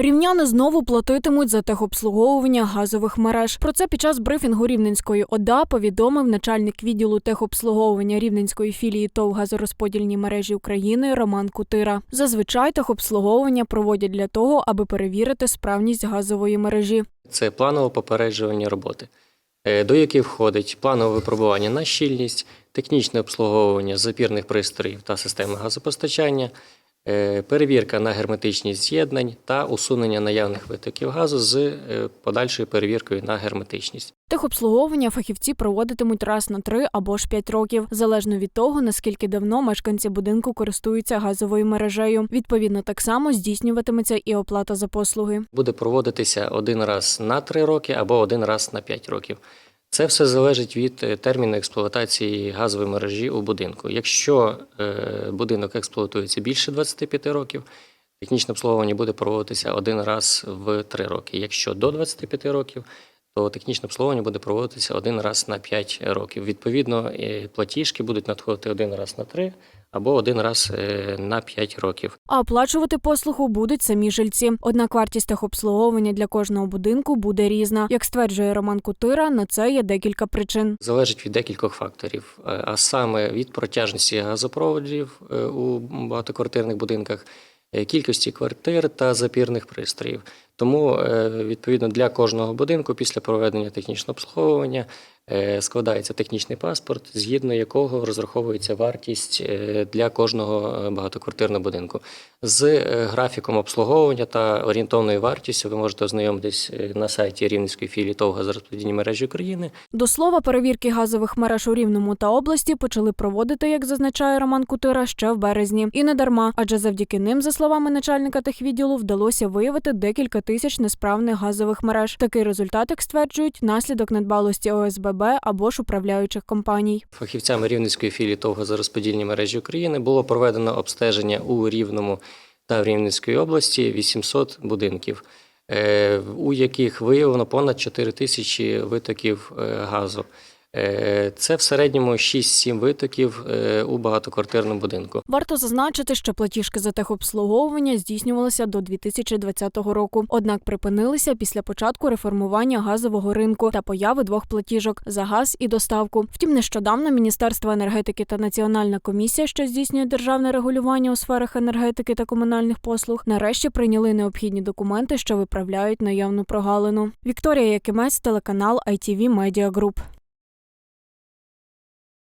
Рівняни знову платитимуть за техобслуговування газових мереж. Про це під час брифінгу Рівненської ОДА повідомив начальник відділу техобслуговування Рівненської філії ТОВ газорозподільні мережі України Роман Кутира. Зазвичай техобслуговування проводять для того, аби перевірити справність газової мережі. Це планово попереджування роботи, е, до яких входить планове випробування на щільність, технічне обслуговування запірних пристроїв та системи газопостачання, перевірка на герметичність з'єднань та усунення наявних витоків газу з е, подальшою перевіркою на герметичність. Техобслуговування фахівці проводитимуть раз на три або ж п'ять років, залежно від того, наскільки давно мешканці будинку користуються газовою мережею. Відповідно, так само здійснюватиметься і оплата за послуги. Буде проводитися один раз на 3 роки або один раз на 5 років. Це все залежить від е, терміну експлуатації газової мережі у будинку. Якщо е, будинок експлуатується більше 25 років, технічне обслуговування буде проводитися один раз в 3 роки. Якщо до 25 років, то технічне обслуговування буде проводитися один раз на 5 років. Відповідно, е, платіжки будуть надходити один раз на 3 або один раз е, на 5 років. А оплачувати послугу будуть самі жильці. Однак вартість техобслуговування для кожного будинку буде різна. Як стверджує Роман Кутира, на це є декілька причин. залежить від декількох факторів, е, а саме від протяжності газопроводів у багатоквартирних будинках, кількості квартир та запірних пристроїв. Тому, е, відповідно, для кожного будинку після проведення технічного обслуговування е, складається технічний паспорт, згідно якого розраховується вартість е, для кожного багатоквартирного будинку. З графіком обслуговування та орієнтовною вартістю ви можете ознайомитись на сайті Рівненської філії ТОВ газорозподільні мережі України. До слова, перевірки газових мереж у Рівному та області почали проводити, як зазначає Роман Кутира, ще в березні. І не дарма, адже завдяки ним, за словами начальника техвідділу, вдалося виявити декілька тисяч несправних газових мереж. Такий результат, як стверджують, наслідок недбалості ОСББ або ж управляючих компаній. Фахівцями Рівненської філії ТОВ газорозподільні мережі України було проведено обстеження у Рівному та в Рівненській області 800 будинків, е, у яких виявлено понад 4 тисячі витоків е, газу. Е, Це в середньому 6-7 витоків е, у багатоквартирному будинку. Варто зазначити, що платіжки за техобслуговування здійснювалися до 2020 року, однак припинилися після початку реформування газового ринку та появи двох платіжок за газ і доставку. Втім, нещодавно Міністерство енергетики та Національна комісія, що здійснює державне регулювання у сферах енергетики та комунальних послуг, нарешті прийняли необхідні документи, що виправляють наявну прогалину. Вікторія Якимець, телеканал ITV Media Group.